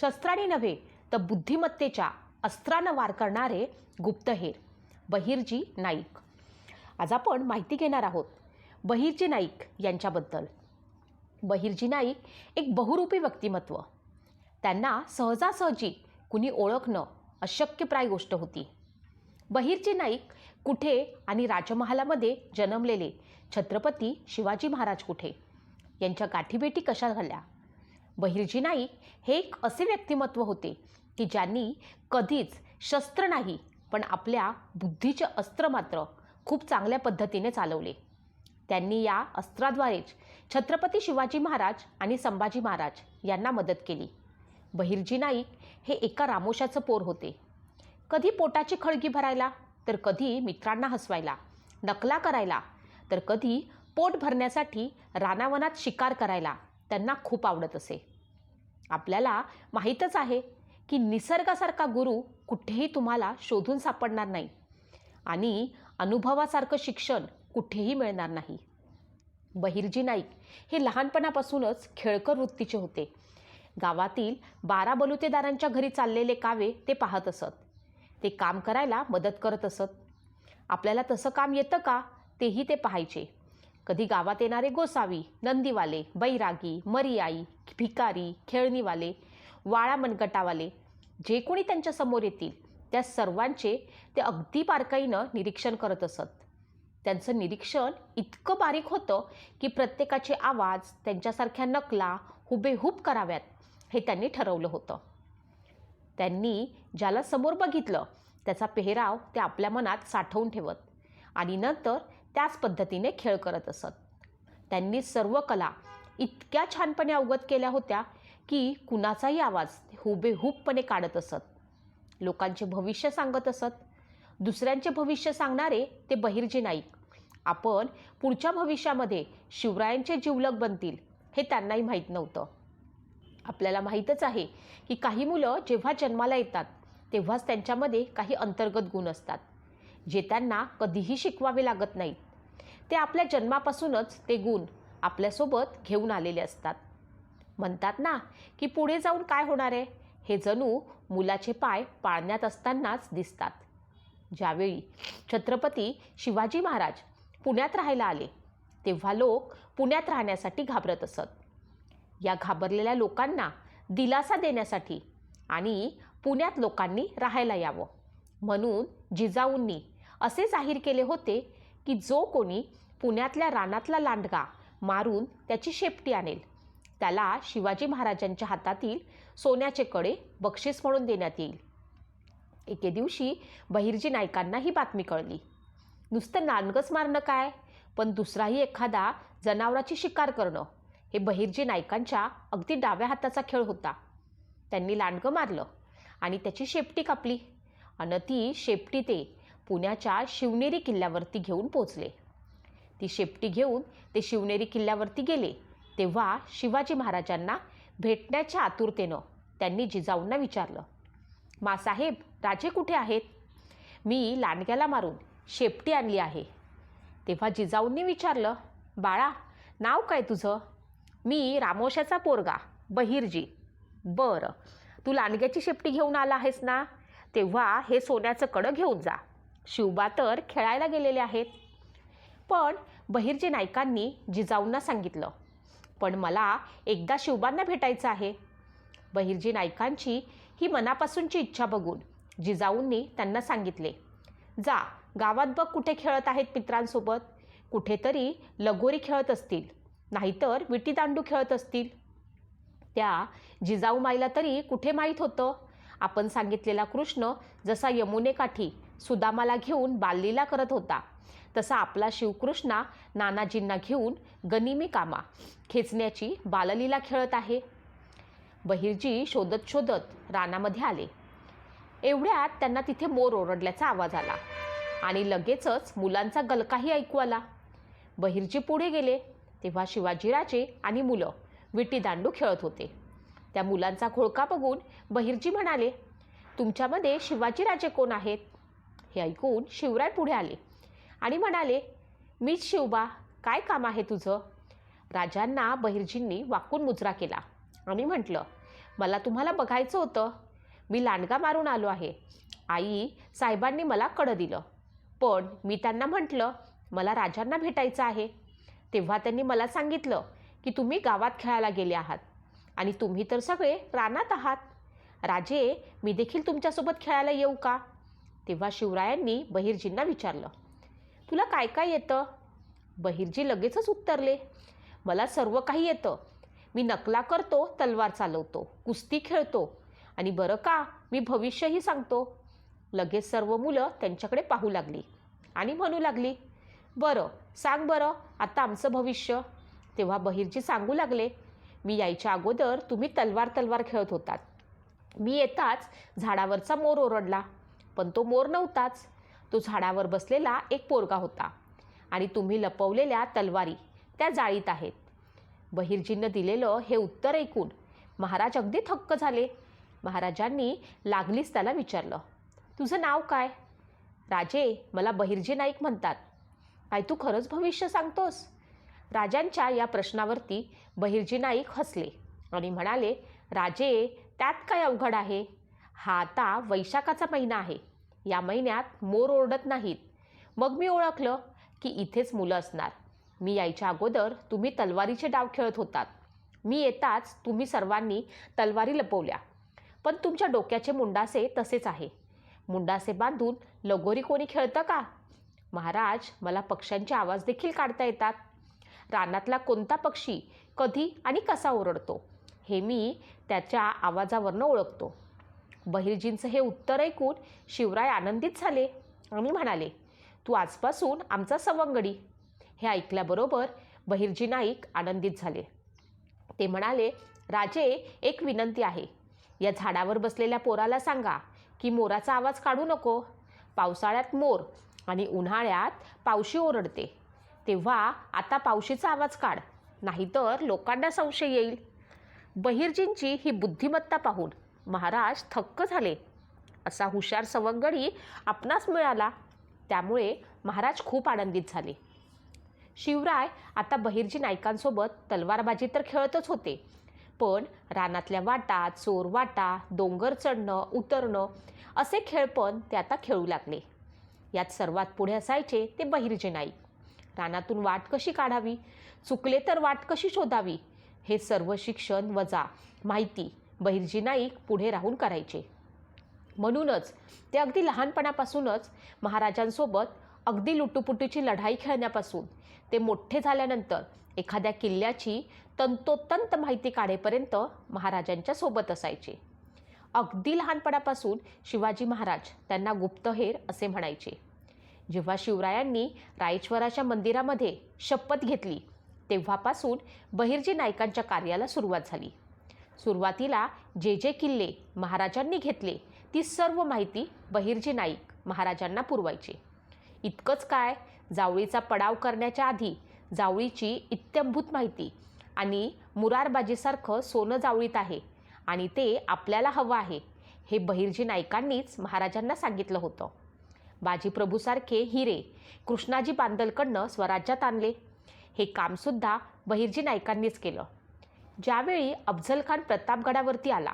शस्त्राने नव्हे तर बुद्धिमत्तेच्या अस्त्रानं वार करणारे गुप्तहेर बहिर्जी नाईक. आज आपण माहिती घेणार आहोत बहिर्जी नाईक यांच्याबद्दल. बहिर्जी नाईक एक बहुरूपी व्यक्तिमत्व. त्यांना सहजासहजी कुणी ओळखणं अशक्यप्राय गोष्ट होती. बहिर्जी नाईक कुठे आणि राजमहालामध्ये जन्मलेले छत्रपती शिवाजी महाराज कुठे? यांच्या गाठीभेटी कशा झाल्या? बहिर्जी नाईक हे एक असे व्यक्तिमत्व होते की ज्यांनी कधीच शस्त्र नाही पण आपल्या बुद्धीचे अस्त्र मात्र खूप चांगल्या पद्धतीने चालवले. त्यांनी या अस्त्राद्वारेच छत्रपती शिवाजी महाराज आणि संभाजी महाराज यांना मदत केली. बहिर्जी नाईक हे एका रामोशाचं पोर होते. कधी पोटाची खळगी भरायला तर कधी मित्रांना हसवायला नकला करायला तर कधी पोट भरण्यासाठी रानावनात शिकार करायला त्यांना खूप आवडत असे. आपल्याला माहीतच आहे की निसर्गासारखा गुरु कुठेही तुम्हाला शोधून सापडणार नाही आणि अनुभवासारखं शिक्षण कुठेही मिळणार नाही. बहिर्जी नाईक हे लहानपणापासूनच खेळकर वृत्तीचे होते. गावातील बारा बलुतेदारांच्या घरी चाललेले कावे ते पाहत असत. ते काम करायला मदत करत असत. आपल्याला तसं काम येतं का? तेही ते पाहायचे. कधी गावात येणारे गोसावी नंदीवाले बैरागी मरियाई भिकारी खेळणीवाले वाळा मनगटावाले जे कोणी त्यांच्यासमोर येतील त्या सर्वांचे ते अगदी बारकाईनं निरीक्षण करत असत. त्यांचं निरीक्षण इतकं बारीक होतं की प्रत्येकाचे आवाज त्यांच्यासारख्या नकला हुबेहूब कराव्यात हे त्यांनी ठरवलं होतं. त्यांनी ज्याला समोर बघितलं त्याचा पेहराव ते आपल्या मनात साठवून ठेवत. आणि नंतर त्याच पद्धतीने खेळ करत असत. त्यांनी सर्व कला इतक्या छानपणे अवगत केल्या होत्या की कुणाचाही आवाज हुबेहूबपणे काढत असत. लोकांचे भविष्य सांगत असत. दुसऱ्यांचे भविष्य सांगणारे ते बहिर्जी नाईक. आपण पुढच्या भविष्यामध्ये शिवरायांचे जिवलग बनतील हे त्यांनाही माहीत नव्हतं. आपल्याला माहीतच आहे की काही मुलं जेव्हा जन्माला येतात तेव्हाच त्यांच्यामध्ये काही अंतर्गत गुण असतात. जे त्यांना कधीही शिकवावे लागत नाहीत ते आपल्या जन्मापासूनच ते गुण आपल्यासोबत घेऊन आलेले असतात. म्हणतात ना की पुढे जाऊन काय होणार आहे? हे जणू मुलाचे पाय पाळण्यात असतानाच दिसतात. ज्यावेळी छत्रपती शिवाजी महाराज पुण्यात राहायला आले तेव्हा लोक पुण्यात राहण्यासाठी घाबरत असत. या घाबरलेल्या लोकांना दिलासा देण्यासाठी आणि पुण्यात लोकांनी राहायला यावं. म्हणून जिजाऊंनी असे जाहीर केले होते की जो कोणी पुण्यातल्या रानातला लांडगा मारून त्याची शेपटी आणेल त्याला शिवाजी महाराजांच्या हातातील सोन्याचे कडे बक्षीस म्हणून देण्यात येईल. एके दिवशी बहिर्जी नाईकांना ही बातमी कळली. नुसतं नानगच मारणं काय? पण दुसराही एखादा जनावराची शिकार करणं हे बहिर्जी नायकांच्या अगदी डाव्या हाताचा खेळ होता. त्यांनी लांडगं मारलं आणि त्याची शेपटी कापली. आणि ती शेपटी ते पुण्याच्या शिवनेरी किल्ल्यावरती घेऊन पोचले. ती शेपटी घेऊन ते शिवनेरी किल्ल्यावरती गेले तेव्हा शिवाजी महाराजांना भेटण्याच्या आतुरतेनं त्यांनी जिजाऊंना विचारलं मासाहेब राजे कुठे आहेत? मी लांडग्याला मारून शेपटी आणली आहे. तेव्हा जिजाऊंनी विचारलं बाळा नाव काय तुझं? मी रामोशाचा पोरगा बहिर्जी. बरं तू लांडग्याची शेपटी घेऊन आला आहेस ना? तेव्हा हे सोन्याचं कडं घेऊन जा. शिवबा तर खेळायला गेलेले आहेत. पण बहिर्जी नायकांनी जिजाऊंना सांगितलं पण मला एकदा शिवबांना भेटायचं आहे. बहिर्जी नायकांची ही मनापासूनची इच्छा बघून जिजाऊंनी त्यांना सांगितले जा गावात बघ कुठे खेळत आहेत मित्रांसोबत कुठेतरी लगोरी खेळत असतील नाहीतर विटीदांडू खेळत असतील. त्या जिजाऊ माईला तरी कुठे माहीत होतं? आपण सांगितलेला कृष्ण जसा यमुनेकाठी सुदामाला घेऊन बाललीला करत होता तसा आपला शिवकृष्णा नानाजींना घेऊन गनिमी कामा खेचण्याची बाललीला खेळत आहे. बहिर्जी शोधत शोधत रानामध्ये आले. एवढ्यात त्यांना तिथे मोर ओरडल्याचा आवाज आला आणि लगेचच मुलांचा गलकाही ऐकू आला. बहिर्जी पुढे गेले तेव्हा शिवाजीराजे आणि मुलं विटीदांडू खेळत होते. त्या मुलांचा घोळका बघून बहिर्जी म्हणाले तुमच्यामध्ये शिवाजीराजे कोण आहेत? हे ऐकून शिवराय पुढे आले आणि म्हणाले मीच शिवबा काय काम आहे तुझं? राजांना बहिर्जींनी वाकून मुजरा केला. आणि म्हटलं मला तुम्हाला बघायचं होतं. मी लांडगा मारून आलो आहे. आई साहेबांनी मला कडं दिलं. पण मी त्यांना म्हटलं मला राजांना भेटायचं आहे. तेव्हा त्यांनी मला सांगितलं की तुम्ही गावात खेळायला गेले आहात. आणि तुम्ही तर सगळे रानात आहात. राजे मी देखील तुमच्यासोबत खेळायला येऊ का? तेव्हा शिवरायांनी बहिर्जींना विचारलं. तुला काय काय येतं? बहिर्जी लगेचच उत्तरले. मला सर्व काही येतं. मी नकला करतो तलवार चालवतो कुस्ती खेळतो आणि बरं का मी भविष्यही सांगतो. लगेच सर्व मुलं त्यांच्याकडे पाहू लागली आणि म्हणू लागली बरं सांग बरं आता आमचं भविष्य. तेव्हा बहिर्जी सांगू लागले मी यायच्या अगोदर तुम्ही तलवार तलवार खेळत होतात. मी येताच झाडावरचा मोर ओरडला पण तो मोर नव्हताच. तो झाडावर बसलेला एक पोरगा होता आणि तुम्ही लपवलेल्या तलवारी त्या जाळीत आहेत. बहिर्जींनं दिलेलं हे उत्तर ऐकून महाराज अगदी थक्क झाले. महाराजांनी लागलीच त्याला विचारलं तुझं नाव काय? राजे मला बहिर्जी नाईक म्हणतात. काय तू खरंच भविष्य सांगतोस? राजांच्या या प्रश्नावरती बहिर्जी नाईक हसले आणि म्हणाले राजे त्यात काय अवघड आहे? हा आता वैशाखाचा महिना आहे. या महिन्यात मोर ओरडत नाहीत. मग मी ओळखलं की इथेच मुलं असणार. मी यायच्या अगोदर तुम्ही तलवारीचे डाव खेळत होतात. मी येताच तुम्ही सर्वांनी तलवारी लपवल्या. पण तुमच्या डोक्याचे मुंडासे तसेच आहे. मुंडासे बांधून लगोरी कोणी खेळतं का? महाराज मला पक्ष्यांचे आवाज देखील काढता येतात. रानातला कोणता पक्षी कधी आणि कसा ओरडतो हे मी त्याच्या आवाजावरनं ओळखतो. बहिर्जींचं हे उत्तर ऐकून शिवराय आनंदित झाले. आणि म्हणाले तू आजपासून आमचा सवंगडी. हे ऐकल्याबरोबर बहिर्जी नाईक आनंदित झाले. ते म्हणाले राजे एक विनंती आहे. या झाडावर बसलेल्या पोराला सांगा की मोराचा आवाज काढू नको. पावसाळ्यात मोर आणि उन्हाळ्यात पावशी ओरडते. तेव्हा आता पावशीचा आवाज काढ. नाहीतर लोकांना संशय येईल. बहिर्जींची ही बुद्धिमत्ता पाहून महाराज थक्क झाले. असा हुशार सवंगडी आपणास मिळाला. त्यामुळे महाराज खूप आनंदित झाले. शिवराय आता बहिर्जी नायकांसोबत तलवारबाजी तर खेळतच होते. पण रानातल्या वाटा चोर वाटा डोंगर चढणं उतरणं असे खेळ पण ते आता खेळू लागले. यात सर्वात पुढे असायचे ते बहिर्जी नाईक. कानातून वाट कशी काढावी? चुकले तर वाट कशी शोधावी? हे सर्व शिक्षण वजा माहिती बहिर्जी नाईक पुढे राहून करायचे. म्हणूनच ते अगदी लहानपणापासूनच महाराजांसोबत अगदी लुटुपुटीची लढाई खेळण्यापासून ते मोठे झाल्यानंतर एखाद्या किल्ल्याची तंतोतंत माहिती काढेपर्यंत महाराजांच्या सोबत असायचे. अगदी लहानपणापासून शिवाजी महाराज त्यांना गुप्तहेर असे म्हणायचे. जेव्हा शिवरायांनी रायचवराच्या मंदिरामध्ये शपथ घेतली तेव्हापासून बहिर्जी नायकांच्या कार्याला सुरुवात झाली. सुरुवातीला जे जे किल्ले महाराजांनी घेतले ती सर्व माहिती बहिर्जी नाईक महाराजांना पुरवायचे. इतकंच काय जावळीचा पडाव करण्याच्या आधी जावळीची इत्यंभूत माहिती आणि मुरारबाजीसारखं सोनं जावळीत आहे आणि ते आपल्याला हवं आहे हे बहिर्जी नायकांनीच महाराजांना सांगितलं होतं. बाजीप्रभूसारखे हिरे. कृष्णाजी बांदलकडनं स्वराज्यात आणले. हे कामसुद्धा बहिर्जी नाईकांनीच केलं. ज्यावेळी अफझल खान प्रतापगडावरती आला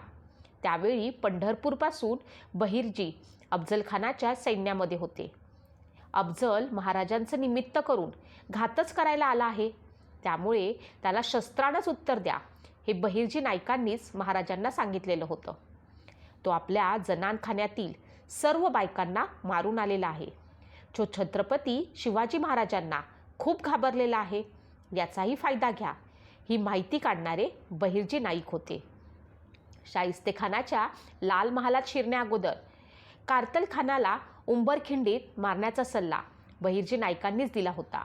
त्यावेळी पंढरपूरपासून बहिर्जी अफजलखानाच्या सैन्यामध्ये होते. अफझल महाराजांचं निमित्त करून घातच करायला आला आहे. त्यामुळे त्याला शस्त्रानंच उत्तर द्या हे बहिर्जी नायकांनीच महाराजांना सांगितलेलं होतं. तो आपल्या जनानखान्यातील सर्व बायकांना मारून आलेला आहे. जो छत्रपती शिवाजी महाराजांना खूप घाबरलेला आहे. याचाही फायदा घ्या. ही माहिती काढणारे बहिर्जी नाईक होते. शाहिस्तेखानाच्या लाल महालात शिरण्या अगोदर कार्तल खानाला उंबरखिंडीत मारण्याचा सल्ला बहिर्जी नाईकांनीच दिला होता.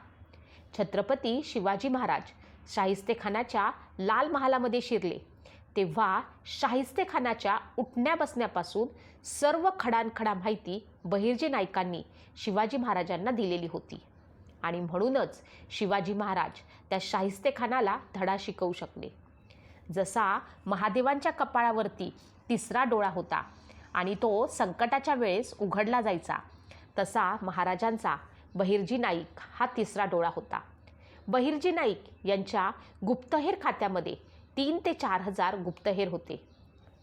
छत्रपती शिवाजी महाराज शाहिस्तेखानाच्या लाल महालामध्ये शिरले. तेव्हा शाहिस्तेखानाच्या उठण्या बसण्यापासून सर्व खडानखडा माहिती बहिर्जी नाईकांनी शिवाजी महाराजांना दिलेली होती. आणि म्हणूनच शिवाजी महाराज त्या शाहिस्तेखानाला धडा शिकवू शकले. जसा महादेवांच्या कपाळावरती तिसरा डोळा होता आणि तो संकटाच्या वेळेस उघडला जायचा तसा महाराजांचा बहिर्जी नाईक हा तिसरा डोळा होता. बहिर्जी नाईक यांच्या गुप्तहेर खात्यामध्ये तीन ते चार हजार गुप्तहेर होते.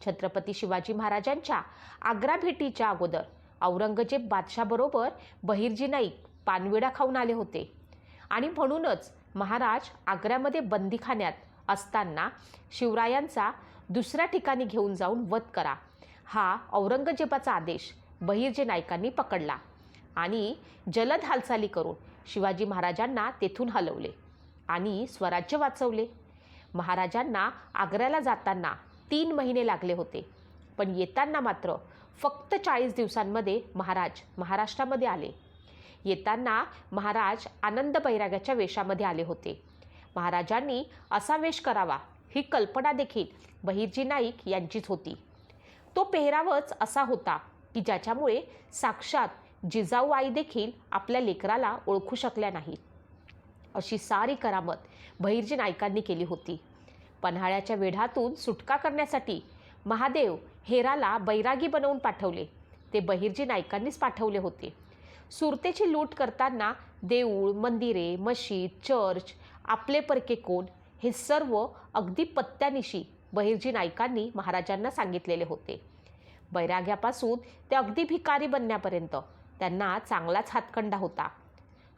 छत्रपती शिवाजी महाराजांच्या आग्रा भेटीच्या अगोदर औरंगजेब बादशाबरोबर बहिर्जी नाईक पानविडा खाऊन आले होते. आणि म्हणूनच महाराज आग्र्यामध्ये बंदीखान्यात असताना शिवरायांचा दुसऱ्या ठिकाणी घेऊन जाऊन वध करा. हा औरंगजेबाचा आदेश बहिर्जी नाईकांनी पकडला आणि जलद हालचाली करून शिवाजी महाराजांना तेथून हलवले आणि स्वराज्य वाचवले. महाराजांना आग्र्याला जाताना तीन महिने लागले होते. पण येताना मात्र फक्त चाळीस दिवसांमध्ये महाराज महाराष्ट्रामध्ये आले. येताना महाराज आनंद बैराग्याच्या वेशामध्ये आले होते. महाराजांनी असा वेश करावा ही कल्पना देखील बहिर्जी नाईक यांचीच होती. तो पेहरावच असा होता की ज्याच्यामुळे साक्षात जिजाऊ आई देखील आपल्या लेकराला ओळखू शकल्या नाहीत. अशी सारी करामत बहिर्जी नायकांनी केली होती. पन्हाळ्याच्या वेढातून सुटका करण्यासाठी महादेव हेराला बैरागी बनवून पाठवले. ते बहिर्जी नायकांनीच पाठवले होते. सुरतेची लूट करताना देऊळ मंदिरे मशीद चर्च आपले परके कोण हे सर्व अगदी पत्त्यानिशी बहिर्जी नायकांनी महाराजांना सांगितलेले होते. बैराग्यापासून ते अगदी भिकारी बनण्यापर्यंत त्यांना चांगलाच हातखंडा होता.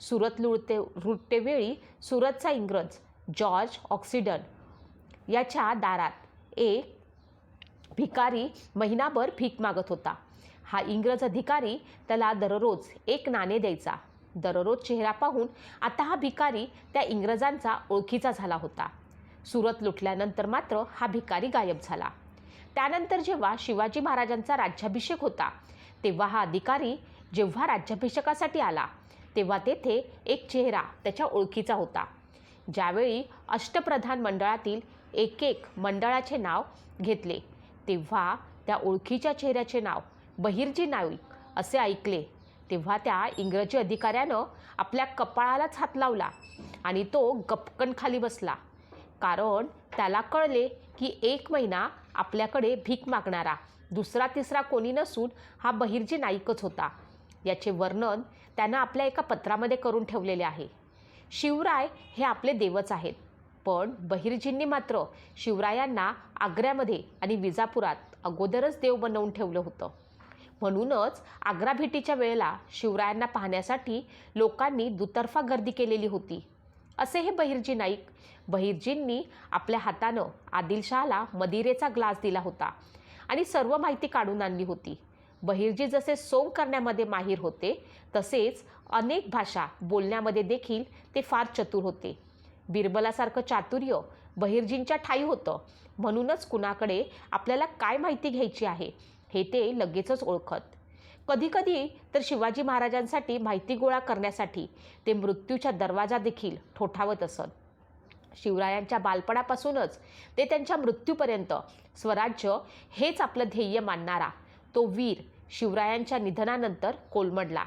सुरत लुळते लुटतेवेळी सुरतचा इंग्रज जॉर्ज ऑक्सिडन याच्या दारात एक भिकारी महिनाभर भीक मागत होता. हा इंग्रज अधिकारी त्याला दररोज एक नाणे द्यायचा. दररोज चेहरा पाहून आता हा भिकारी त्या इंग्रजांचा ओळखीचा झाला होता. सुरत लुटल्यानंतर मात्र हा भिकारी गायब झाला. त्यानंतर जेव्हा शिवाजी महाराजांचा राज्याभिषेक होता तेव्हा हा अधिकारी जेव्हा राज्याभिषेकासाठी आला तेव्हा तेथे एक चेहरा त्याच्या ओळखीचा होता. ज्यावेळी अष्टप्रधान मंडळातील एक एक मंडळाचे नाव घेतले तेव्हा त्या ओळखीच्या चेहऱ्याचे नाव बहिर्जी नाईक असे ऐकले. तेव्हा त्या इंग्रजी अधिकाऱ्यानं आपल्या कपाळालाच हात लावला आणि तो गपकन खाली बसला. कारण त्याला कळले की एक महिना आपल्याकडे भीक मागणारा दुसरा तिसरा कोणी नसून हा बहिर्जी नाईकच होता. याचे वर्णन त्यानं आपल्या एका पत्रामध्ये करून ठेवलेले आहे. शिवराय हे आपले देवच आहेत. पण बहिर्जींनी मात्र शिवरायांना आग्र्यामध्ये आणि विजापुरात अगोदरच देव बनवून ठेवलं होतं. म्हणूनच आग्रा भेटीच्या वेळेला शिवरायांना पाहण्यासाठी लोकांनी दुतर्फा गर्दी केलेली होती. असे हे बहिर्जी नाईक बहिर्जींनी आपल्या हातानं आदिलशहाला मदिरेचा ग्लास दिला होता आणि सर्व माहिती काढून आणली होती. बहिर्जी जसे सोंग करण्यामध्ये माहीर होते तसेच अनेक भाषा बोलण्यामध्ये देखील ते फार चतुर होते. बिरबलासारखं चातुर्य बहिर्जींच्या ठाई होतं. म्हणूनच कुणाकडे आपल्याला काय माहिती घ्यायची आहे हे ते लगेचच ओळखत. कधीकधी तर शिवाजी महाराजांसाठी माहिती गोळा करण्यासाठी ते मृत्यूच्या दरवाजा देखील ठोठावत असत. शिवरायांच्या बालपणापासूनच ते त्यांच्या मृत्यूपर्यंत स्वराज्य हेच आपलं ध्येय मानणारा तो वीर शिवरायांच्या निधनानंतर कोलमडला.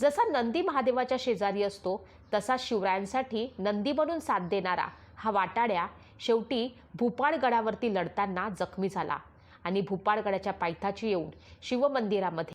जसा नंदी महादेवाच्या शेजारी असतो तसा शिवरायांसाठी नंदी म्हणून साथ देणारा हा वाटाड्या शेवटी भूपाळगडावरती लढताना जखमी झाला आणि भूपाळगडाच्या पायथाची येऊन शिवमंदिरामध्ये